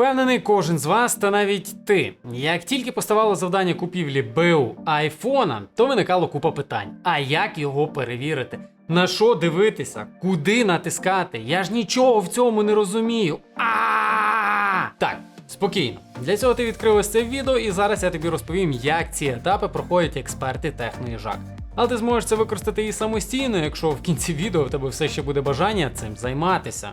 Впевнений, кожен з вас, та навіть ти. Як тільки поставало завдання купівлі БУ айфона, то виникало купа питань. А як його перевірити? На що дивитися? Куди натискати? Я ж нічого в цьому не розумію. А Так, спокійно. Для цього ти відкрив ось це відео, і зараз я тобі розповім, як ці етапи проходять експерти техноїжак. Але ти зможеш це використати і самостійно, якщо в кінці відео в тебе все ще буде бажання цим займатися.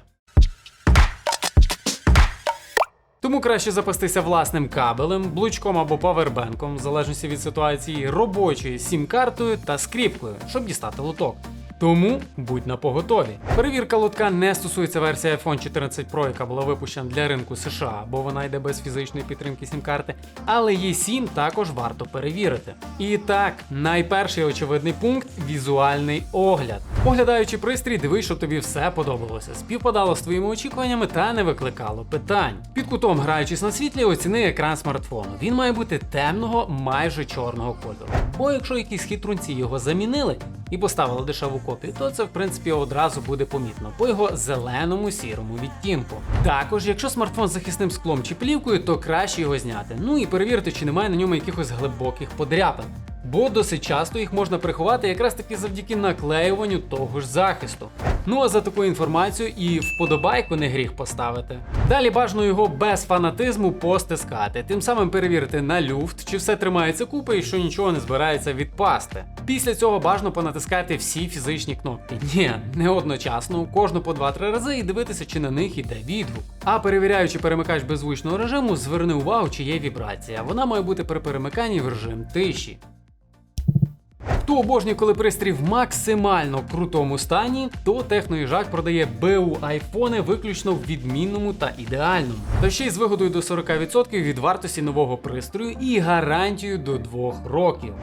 Тому краще запастися власним кабелем, блучком або павербенком, в залежності від ситуації, робочою сім-картою та скріпкою, щоб дістати лоток. Тому будь на поготові. Перевірка лотка не стосується версії iPhone 14 Pro, яка була випущена для ринку США, бо вона йде без фізичної підтримки сім-карти. Але E7 також варто перевірити. І так, найперший очевидний пункт візуальний огляд. Оглядаючи пристрій, дивись, щоб тобі все подобалося, співпадало з твоїми очікуваннями та не викликало питань. Під кутом, граючись на світлі, оціни екран смартфону. Він має бути темного, майже чорного кольору. Бо якщо якісь хитрунці його замінили і поставили дешеву копію, то це в принципі одразу буде помітно по його зеленому сірому відтінку. Також, якщо смартфон з захисним склом чи плівкою, то краще його зняти. Ну і перевірити, чи немає на ньому якихось глибоких подряпин. Бо досить часто їх можна приховати якраз таки завдяки наклеюванню того ж захисту. Ну а за таку інформацію і вподобайку не гріх поставити. Далі бажано його без фанатизму постискати, тим самим перевірити на люфт, чи все тримається купи і що нічого не збирається відпасти. Після цього бажано понатискати всі фізичні кнопки. Ні, не одночасно, кожну по 2-3 рази і дивитися, чи на них іде відгук. А перевіряючи перемикач беззвучного режиму, зверни увагу, чи є вібрація. Вона має бути при перемиканні в режим тиші. Хто обожнює, коли пристрій в максимально крутому стані, то техноїжак продає БУ айфони виключно в відмінному та ідеальному. Та ще й з вигодою до 40% від вартості нового пристрою і гарантією до 2 років.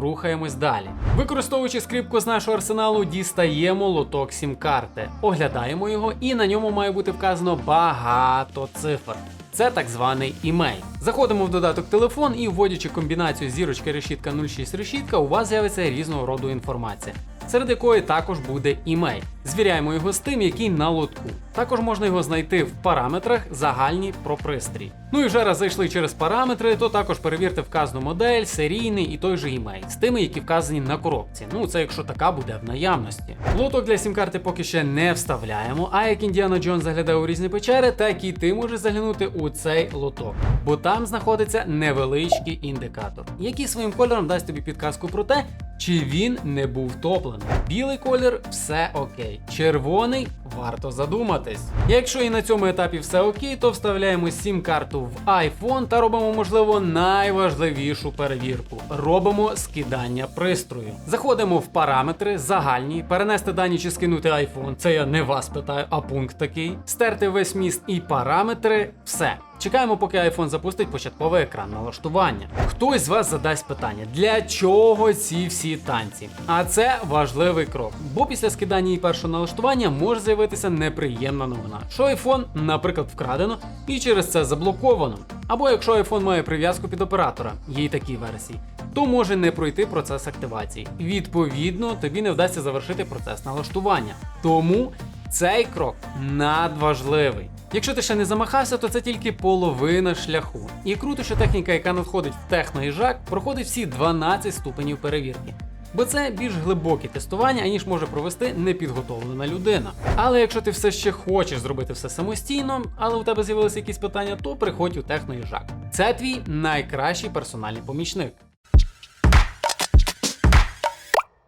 Рухаємось далі. Використовуючи скріпку з нашого арсеналу, дістаємо лоток сім-карти, оглядаємо його, і на ньому має бути вказано багато цифр. Це так званий імей. Заходимо в додаток телефон і вводячи комбінацію зірочка решітка 06 решітка, у вас з'явиться різного роду інформація, серед якої також буде імей. Звіряємо його з тим, який на лотку. Також можна його знайти в параметрах загальні про пристрій. Ну і вже раз зайшли через параметри, то також перевірте вказану модель, серійний і той же імей з тими, які вказані на коробці. Ну це якщо така буде в наявності. Лоток для сім-карти поки ще не вставляємо. А як Індіана Джон заглядає у різні печери, так і ти можеш заглянути у цей лоток, бо там знаходиться невеличкий індикатор, який своїм кольором дасть тобі підказку про те, чи він не був топлений. Білий колір все окей. Червоний варто задуматись. Якщо і на цьому етапі все окей, то вставляємо сім-карту в iPhone та робимо, можливо, найважливішу перевірку. Робимо скидання пристрою. Заходимо в параметри, загальні, перенести дані чи скинути iPhone. Це я не вас питаю, а пункт такий. Стерти весь міст і параметри. Все. Чекаємо, поки iPhone запустить початковий екран налаштування. Хтось з вас задасть питання, для чого ці всі танці? А це важливий крок, бо після скидання і першого налаштування може з'явитися неприємна новина, що iPhone, наприклад, вкрадено і через це заблоковано. Або якщо iPhone має прив'язку під оператора, є й такі версії, то може не пройти процес активації. Відповідно, тобі не вдасться завершити процес налаштування. Тому цей крок надважливий. Якщо ти ще не замахався, то це тільки половина шляху. І круто, що техніка, яка надходить в техноїжак, проходить всі 12 ступенів перевірки. Бо це більш глибоке тестування, аніж може провести непідготовлена людина. Але якщо ти все ще хочеш зробити все самостійно, але у тебе з'явилися якісь питання, то приходь у техноїжак. Це твій найкращий персональний помічник.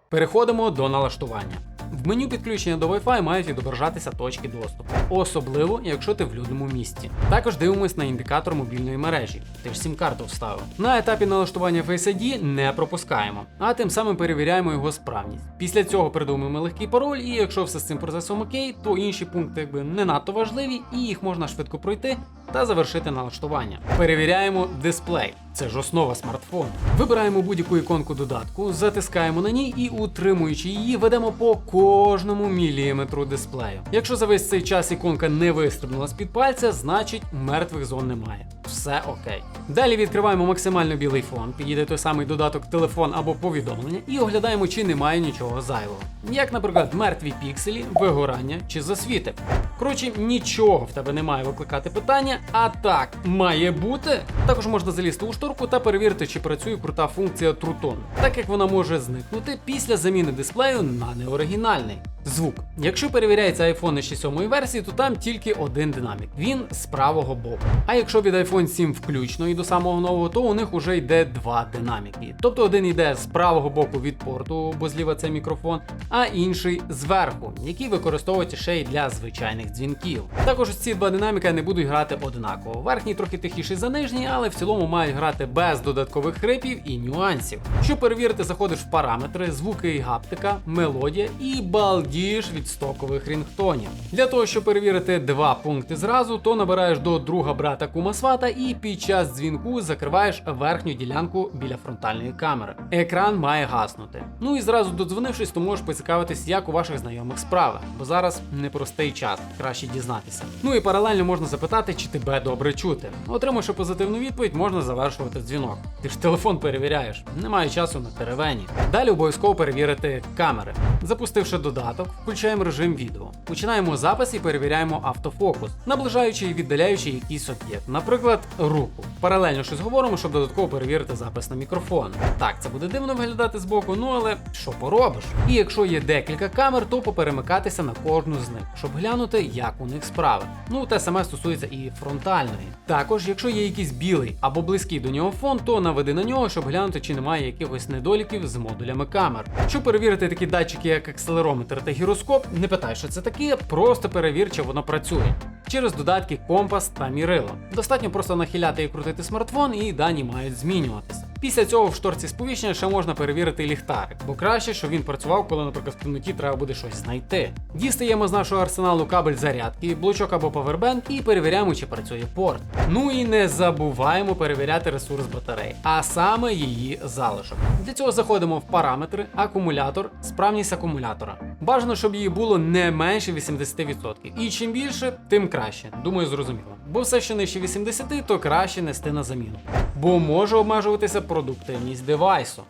Переходимо до налаштування. В меню підключення до Wi-Fi мають відображатися точки доступу, особливо якщо ти в людному місці. Також дивимось на індикатор мобільної мережі. Ти ж сім-карту вставив. На етапі налаштування Face ID не пропускаємо, а тим самим перевіряємо його справність. Після цього придумуємо легкий пароль, і якщо все з цим процесом окей, то інші пункти якби не надто важливі, і їх можна швидко пройти та завершити налаштування. Перевіряємо дисплей. Це ж основа смартфону. Вибираємо будь-яку іконку додатку, затискаємо на ній і, утримуючи її, ведемо по кожному міліметру дисплею. Якщо за весь цей час іконка не вистрибнула з-під пальця, значить мертвих зон немає. Все окей. Далі відкриваємо максимально білий фон, підійде той самий додаток телефон або повідомлення і оглядаємо, чи немає нічого зайвого. Як, наприклад, мертві пікселі, вигорання чи засвіти. Коротше, нічого в тебе не має викликати питання, а так має бути. Також можна залізти у шторку та перевірити, чи працює крута функція True так як вона може зникнути після заміни дисплею на неоригінальний. Звук. Якщо перевіряється iPhone ще 7 версії, то там тільки один динамік. Він з правого боку. А якщо від iPhone 7 включно і до самого нового, то у них уже йде два динаміки. Тобто один йде з правого боку від порту, бо зліва це мікрофон, а інший зверху, який використовується ще й для звичайних дзвінків. Також ці два динаміка не будуть грати однаково. Верхній трохи тихіший за нижній, але в цілому мають грати без додаткових хрипів і нюансів. Щоб перевірити, заходиш в параметри, звуки і гаптика, мелодія і балдіш від стокових рінгтонів. Для того, щоб перевірити два пункти зразу, то набираєш до друга брата кума свата і під час дзвінку закриваєш верхню ділянку біля фронтальної камери. Екран має гаснути. Ну і зразу додзвонившись, то можеш поцікавитись, як у ваших знайомих справи, бо зараз непростий час, краще дізнатися. Ну і паралельно можна запитати, чи тебе добре чути. Отримавши позитивну відповідь, можна завершувати дзвінок. Ти ж телефон перевіряєш, немає часу на теревені. Далі обов'язково перевірити камери. Запустивши додаток, включаємо режим відео. Починаємо запис і перевіряємо автофокус, наближаючи і віддаляючи якийсь об'єкт, наприклад, руку. Паралельно щось говоримо, щоб додатково перевірити запис на мікрофон. Так, це буде дивно виглядати збоку, ну але що поробиш? І якщо є декілька камер, то поперемикатися на кожну з них, щоб глянути, як у них справи. Ну, те саме стосується і фронтальної. Також, якщо є якийсь білий або близький до нього фон, то наведи на нього, щоб глянути, чи немає якихось недоліків з модулями камер. Щоб перевірити такі датчики, як акселерометр та гіроскоп, не питай, що це таке, просто перевір, чи воно працює. Через додатки компас та мірило. Достатньо просто нахиляти і крутити смартфон, і дані мають змінюватися. Після цього в шторці сповіщення ще можна перевірити ліхтарик, бо краще, щоб він працював, коли, наприклад, в темноті треба буде щось знайти. Дістаємо з нашого арсеналу кабель зарядки, блочок або павербенк і перевіряємо, чи працює порт. Ну і не забуваємо перевіряти ресурс батареї, а саме її залишок. Для цього заходимо в параметри, акумулятор, справність акумулятора. Бажано, щоб її було не менше 80%. І чим більше, тим краще. Думаю, зрозуміло. Бо все, що нижче 80, то краще нести на заміну. Бо може обмежуватися продуктивність девайсу.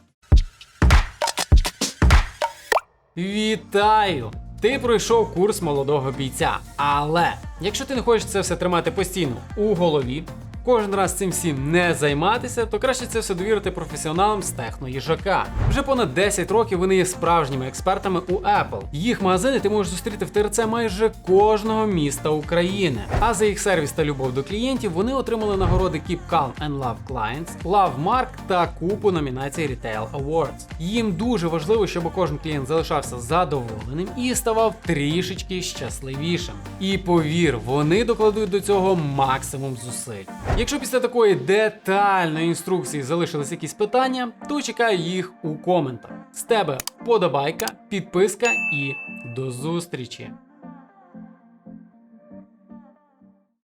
Вітаю! Ти пройшов курс молодого бійця. Але якщо ти не хочеш це все тримати постійно у голові, кожен раз цим всім не займатися, то краще це все довірити професіоналам з техноїжака. Вже понад 10 років вони є справжніми експертами у Apple. Їх магазини ти можеш зустріти в ТРЦ майже кожного міста України. А за їх сервіс та любов до клієнтів вони отримали нагороди Keep Calm and Love Clients, Love Mark та купу номінацій Retail Awards. Їм дуже важливо, щоб кожен клієнт залишався задоволеним і ставав трішечки щасливішим. І повір, вони докладуть до цього максимум зусиль. Якщо після такої детальної інструкції залишились якісь питання, то чекаю їх у коментах. З тебе подобайка, підписка і до зустрічі!